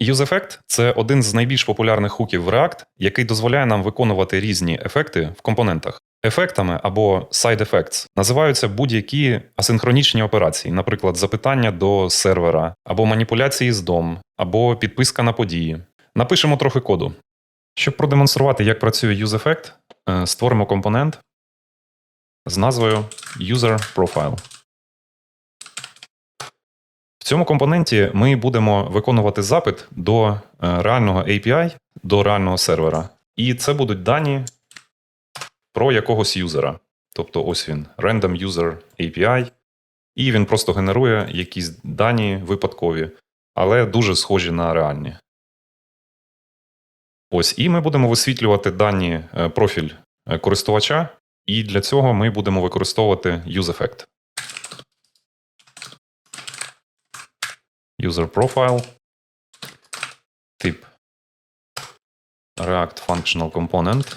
UseEffect – це один з найбільш популярних хуків в React, який дозволяє нам виконувати різні ефекти в компонентах. Ефектами або side effects називаються будь-які асинхронічні операції, наприклад, запитання до сервера, або маніпуляції з DOM, або підписка на події. Напишемо трохи коду. Щоб продемонструвати, як працює UseEffect, е, створимо компонент з назвою User Profile. Цьому компоненті ми будемо виконувати запит до е, реального API, до реального сервера. І це будуть дані про якогось юзера. Тобто ось він, Random User API, і він просто генерує якісь дані випадкові, але дуже схожі на реальні. Ось, і ми будемо висвітлювати дані е, профіль е, користувача, і для цього ми будемо використовувати UseEffect. User Profile, тип React Functional Component.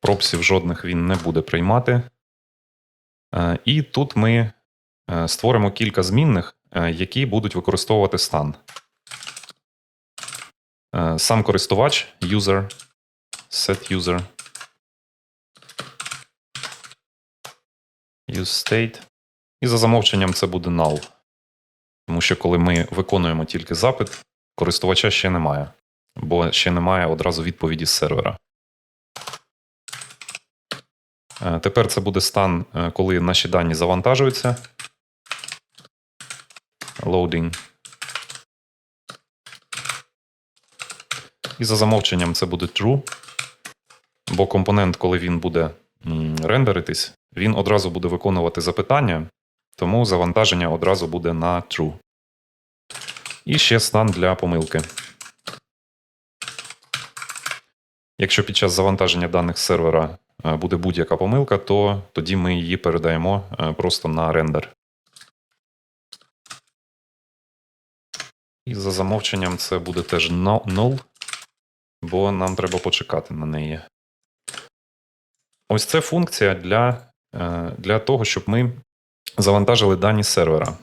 Пропсів жодних він не буде приймати. Е, І тут ми е, створимо кілька змінних, е, які будуть використовувати стан. Сам користувач, user, setUser, useState. І за замовченням це буде null. Тому що коли ми виконуємо тільки запит, користувача ще немає, бо ще немає одразу відповіді з сервера. Е, Тепер це буде стан, е, коли наші дані завантажуються. Loading. І за замовченням це буде true. Бо компонент, коли він буде рендеритись, він одразу буде виконувати запитання, тому завантаження одразу буде на true. І ще стан для помилки. Якщо під час завантаження даних сервера е, буде будь-яка помилка, то тоді ми її передаємо е, просто на рендер. І за замовченням це буде теж null, бо нам треба почекати на неї. Ось це функція для, е, для того, щоб ми завантажили дані сервера.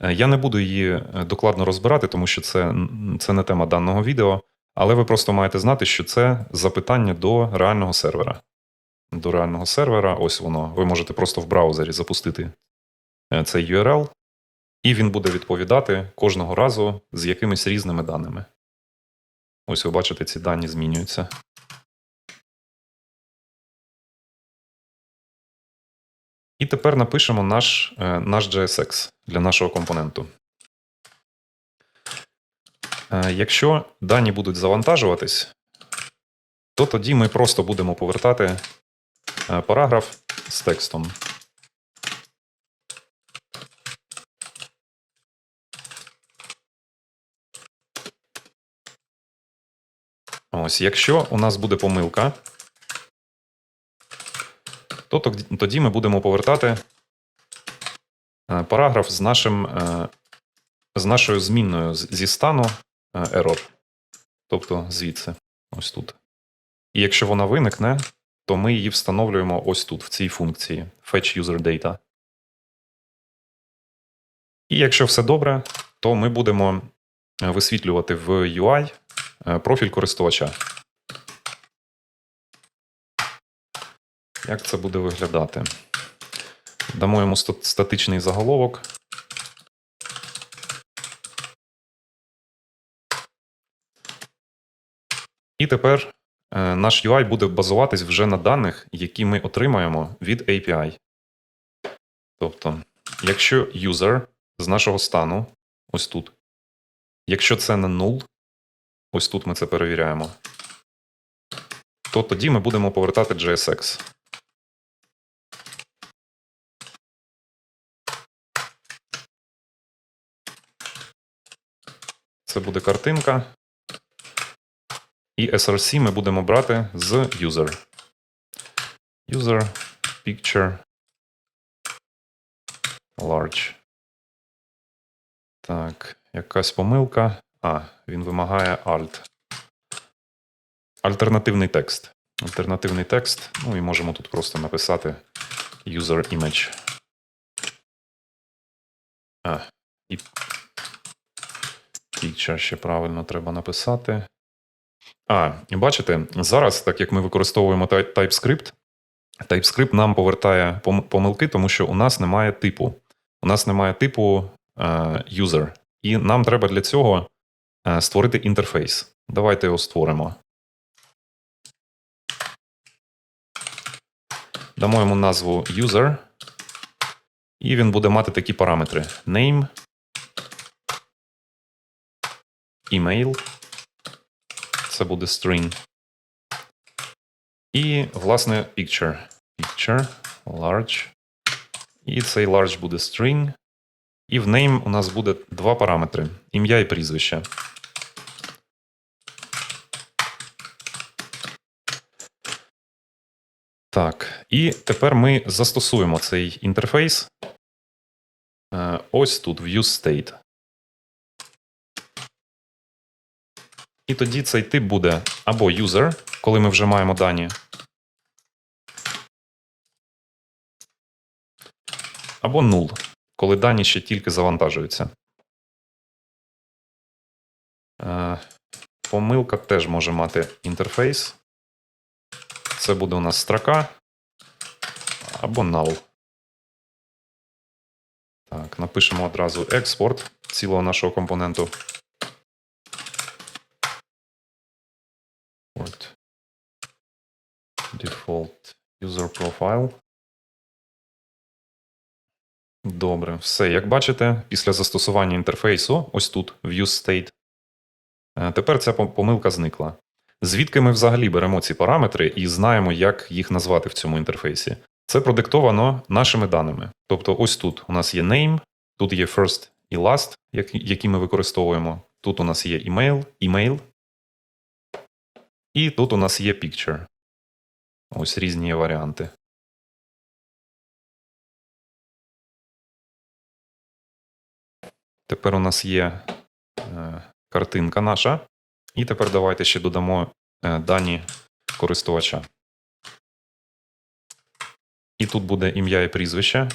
Е, Я не буду її е, докладно розбирати, тому що це, це не тема даного відео, але ви просто маєте знати, що це запитання до реального сервера. До реального сервера, ось воно. Ви можете просто в браузері запустити е, цей URL, і він буде відповідати кожного разу з якимись різними даними. Ось ви бачите, ці дані змінюються. І тепер напишемо наш, е, наш JSX для нашого компоненту. Е, Якщо дані будуть завантажуватись, то тоді ми просто будемо повертати е, параграф з текстом. Ось, якщо у нас буде помилка, то тоді ми будемо повертати е, параграф з, нашим, е, з нашою змінною зі стану е, error. Тобто звідси, ось тут. І якщо вона виникне, то ми її встановлюємо ось тут, в цій функції fetch user data. І якщо все добре, то ми будемо висвітлювати в UI профіль користувача. Як це буде виглядати? Дамо йому статичний заголовок. І тепер е, наш UI буде базуватись вже на даних, які ми отримаємо від API. Тобто, якщо user з нашого стану, ось тут, якщо це не null, ось тут ми це перевіряємо, то тоді ми будемо повертати JSX. Це буде картинка. І SRC ми будемо брати з user. User picture large. Так, якась помилка. А, він вимагає alt. Альтернативний текст. Альтернативний текст. Ну і можемо тут просто написати user image. А, і Picture ще правильно треба написати. А, бачите, зараз, так як ми використовуємо TypeScript, TypeScript нам повертає помилки, тому що у нас немає типу. У нас немає типу е, user. І нам треба для цього е, створити інтерфейс. Давайте його створимо. Дамо йому назву user. І він буде мати такі параметри: name, email. Це буде string. І, власне, picture. Picture, large. І цей large буде string. І в name у нас буде два параметри: ім'я і прізвище. Так, і тепер ми застосуємо цей інтерфейс. Е, Ось тут, в useState. І тоді цей тип буде або user, коли ми вже маємо дані, або null, коли дані ще тільки завантажуються. Е, Помилка теж може мати інтерфейс. Це буде у нас строка або null. Так, напишемо одразу експорт цілого нашого компоненту. User profile. Добре, все. Як бачите, після застосування інтерфейсу, ось тут, в useState, е, тепер ця помилка зникла. Звідки ми взагалі беремо ці параметри і знаємо, як їх назвати в цьому інтерфейсі? Це продиктовано нашими даними. Тобто, ось тут у нас є name, тут є first і last, які ми використовуємо. Тут у нас є email, email, і тут у нас є picture. Ось різні варіанти. Тепер у нас є е, картинка наша. І тепер давайте ще додамо е, дані користувача. І тут буде ім'я і прізвище.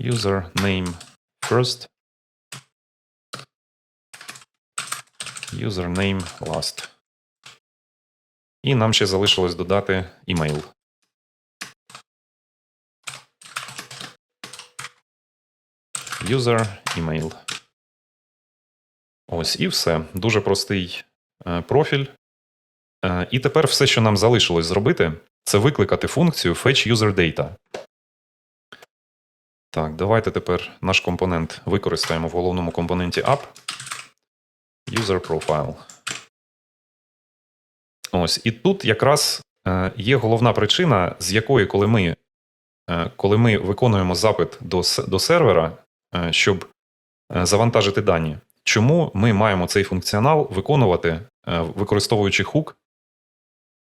User name first. Username last. І нам ще залишилось додати email. User email. Ось і все. Дуже простий е, профіль. Е, і тепер все, що нам залишилось зробити, це викликати функцію fetch user data. Так, давайте тепер наш компонент використаємо в головному компоненті app. User profile. Ось, і тут якраз е, є головна причина, з якої, коли ми, е, коли ми виконуємо запит до, до сервера, е, щоб завантажити дані, чому ми маємо цей функціонал виконувати, використовуючи хук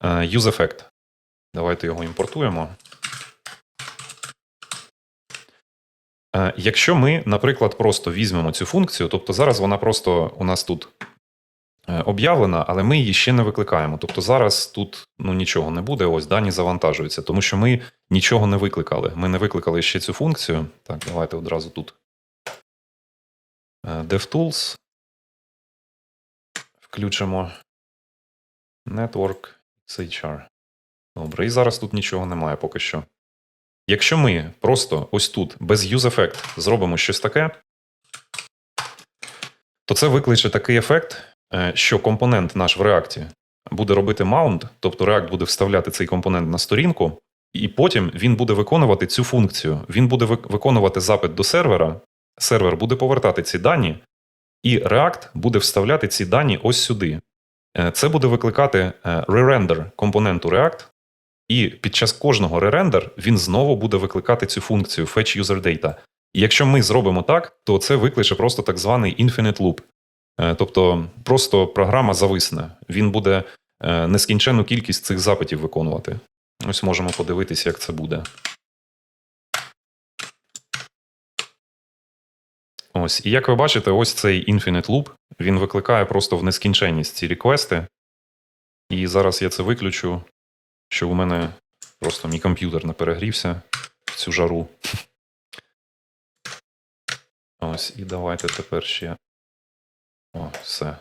useEffect. Давайте його імпортуємо. Якщо ми, наприклад, просто візьмемо цю функцію, тобто зараз вона просто у нас тут е, об'явлена, але ми її ще не викликаємо. Тобто зараз тут ну, нічого не буде, ось дані завантажуються, тому що ми нічого не викликали. Ми не викликали ще цю функцію. Так, давайте одразу тут. Е, DevTools. Включимо Network XHR. Добре, і зараз тут нічого немає поки що. Якщо ми просто ось тут без useEffect зробимо щось таке, то це викличе такий ефект, е, що компонент наш в React буде робити маунт, тобто React буде вставляти цей компонент на сторінку, і потім він буде виконувати цю функцію. Він буде виконувати запит до сервера, сервер буде повертати ці дані, і React буде вставляти ці дані ось сюди. Е, Це буде викликати е, re-render компоненту React, і під час кожного re-render він знову буде викликати цю функцію fetch user data. І якщо ми зробимо так, то це викличе просто так званий infinite loop. Е, Тобто просто програма зависне. Він буде е, нескінченну кількість цих запитів виконувати. Ось можемо подивитися, як це буде. Ось, і як ви бачите, ось цей infinite loop, він викликає просто в нескінченність ці реквести. І зараз я це виключу, що у мене просто мій комп'ютер не перегрівся в цю жару. Ось, і давайте тепер ще. О, все.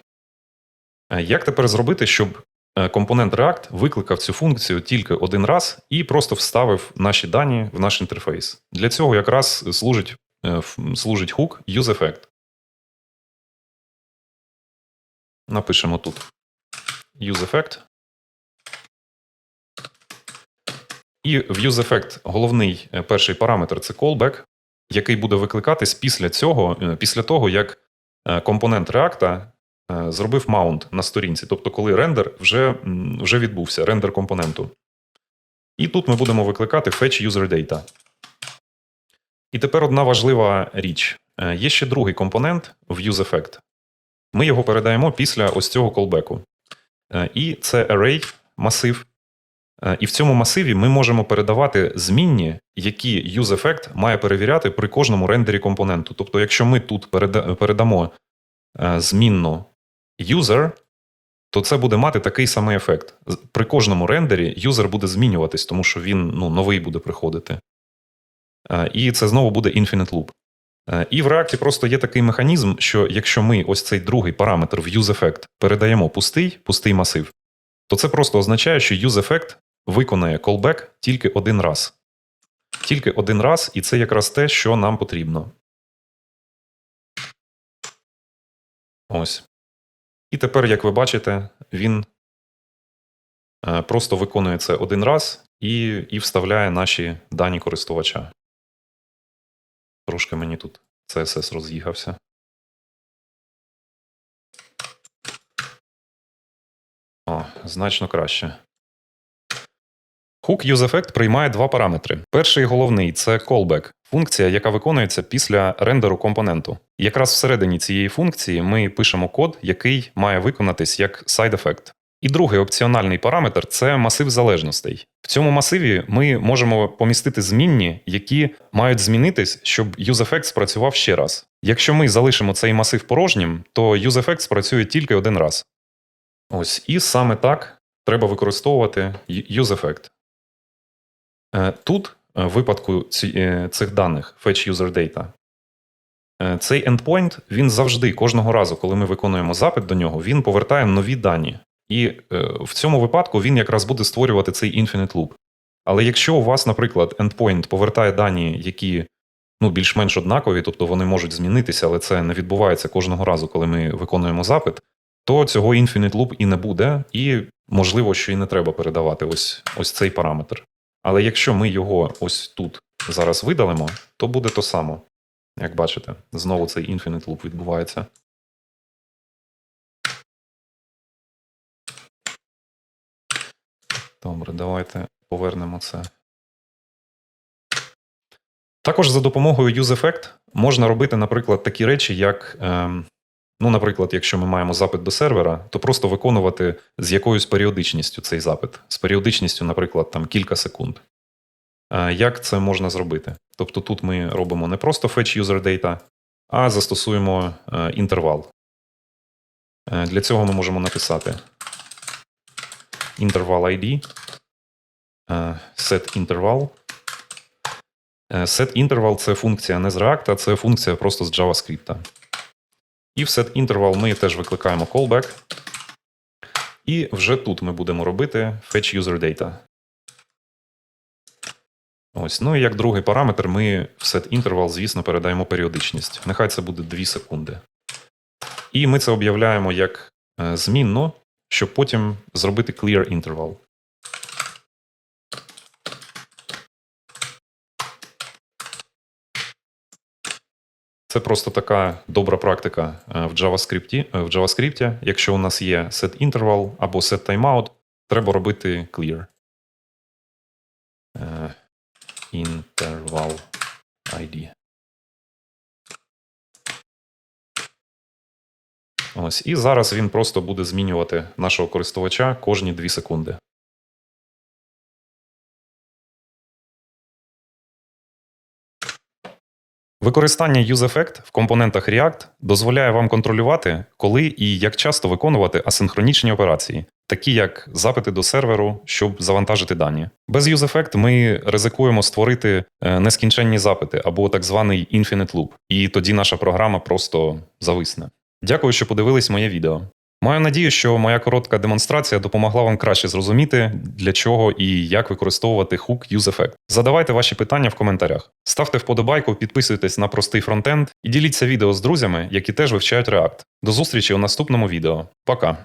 Е, Як тепер зробити, щоб е, компонент React викликав цю функцію тільки один раз і просто вставив наші дані в наш інтерфейс? Для цього якраз служить, е, служить хук useEffect. Напишемо тут useEffect. І в useEffect головний е, перший параметр це callback, який буде викликатись після цього, е, після того, як е, компонент React зробив маунт на сторінці, тобто коли рендер вже, вже відбувся, рендер компоненту. І тут ми будемо викликати fetch user data. І тепер одна важлива річ. Є ще другий компонент в useEffect. Ми його передаємо після ось цього. Е, І це array масив. Е, І в цьому масиві ми можемо передавати змінні, які useEffect має перевіряти при кожному рендері компоненту. Тобто, якщо ми тут передамо е, змінну user, то це буде мати такий самий ефект. При кожному рендері юзер буде змінюватись, тому що він ну, новий буде приходити. Е, І це знову буде infinite loop. І в React просто є такий механізм, що якщо ми ось цей другий параметр в useEffect передаємо пустий, пустий масив, то це просто означає, що useEffect виконає callback тільки один раз. Тільки один раз, і це якраз те, що нам потрібно. Ось. І тепер, як ви бачите, він е, просто виконує це один раз і, і вставляє наші дані користувача. Трошки мені тут CSS роз'їхався. О, значно краще. Hook useEffect приймає два параметри. Перший головний це callback, функція, яка виконується після рендеру компоненту. Якраз всередині цієї функції ми пишемо код, який має виконатись як side-effect. І другий опціональний параметр це масив залежностей. В цьому масиві ми можемо помістити змінні, які мають змінитись, щоб useEffect спрацював ще раз. Якщо ми залишимо цей масив порожнім, то useEffect спрацює тільки один раз. Ось, і саме так треба використовувати useEffect. Е, Тут, е, в випадку е, цих даних fetch user data, цей endpoint він завжди, кожного разу, коли ми виконуємо запит до нього, він повертає нові дані. І в цьому випадку він якраз буде створювати цей infinite loop. Але якщо у вас, наприклад, endpoint повертає дані, які ну, більш-менш однакові, тобто вони можуть змінитися, але це не відбувається кожного разу, коли ми виконуємо запит, то цього infinite loop і не буде, і можливо, що і не треба передавати ось, ось цей параметр. Але якщо ми його ось тут зараз видалимо, то буде то само. Як бачите, знову цей infinite loop відбувається. Добре, давайте повернемо це. Також за допомогою useEffect можна робити, наприклад, такі речі, як, ем, ну, наприклад, якщо ми маємо запит до сервера, то просто виконувати з якоюсь періодичністю цей запит. З періодичністю, наприклад, там кілька секунд. Е, Як це можна зробити? Тобто тут ми робимо не просто fetch user data, а застосуємо е, інтервал. Е, Для цього ми можемо написати interval ID, set interval. Set interval це функція не з React, це функція просто з JavaScript. І в set interval ми теж викликаємо callback. І вже тут ми будемо робити fetch user data. Ось. Ну і як другий параметр, ми в set interval, звісно, передаємо періодичність. Нехай це буде 2 секунди. І ми це об'являємо як е, змінно, щоб потім зробити clear interval. Це просто така добра практика е, в JavaScript. е, В JavaScript. Якщо у нас є set interval або set timeout, треба робити clear. Е, Interval ID. Ось. І зараз він просто буде змінювати нашого користувача кожні 2 секунди. Використання useEffect в компонентах React дозволяє вам контролювати, коли і як часто виконувати асинхронічні операції. такі як запити до серверу, щоб завантажити дані. Без UseEffect ми ризикуємо створити е, нескінченні запити або так званий infinite loop, і тоді наша програма просто зависне. Дякую, що подивились моє відео. Маю надію, що моя коротка демонстрація допомогла вам краще зрозуміти, для чого і як використовувати хук UseEffect. Задавайте ваші питання в коментарях. Ставте вподобайку, підписуйтесь на простий фронтенд і діліться відео з друзями, які теж вивчають React. До зустрічі у наступному відео. Пока!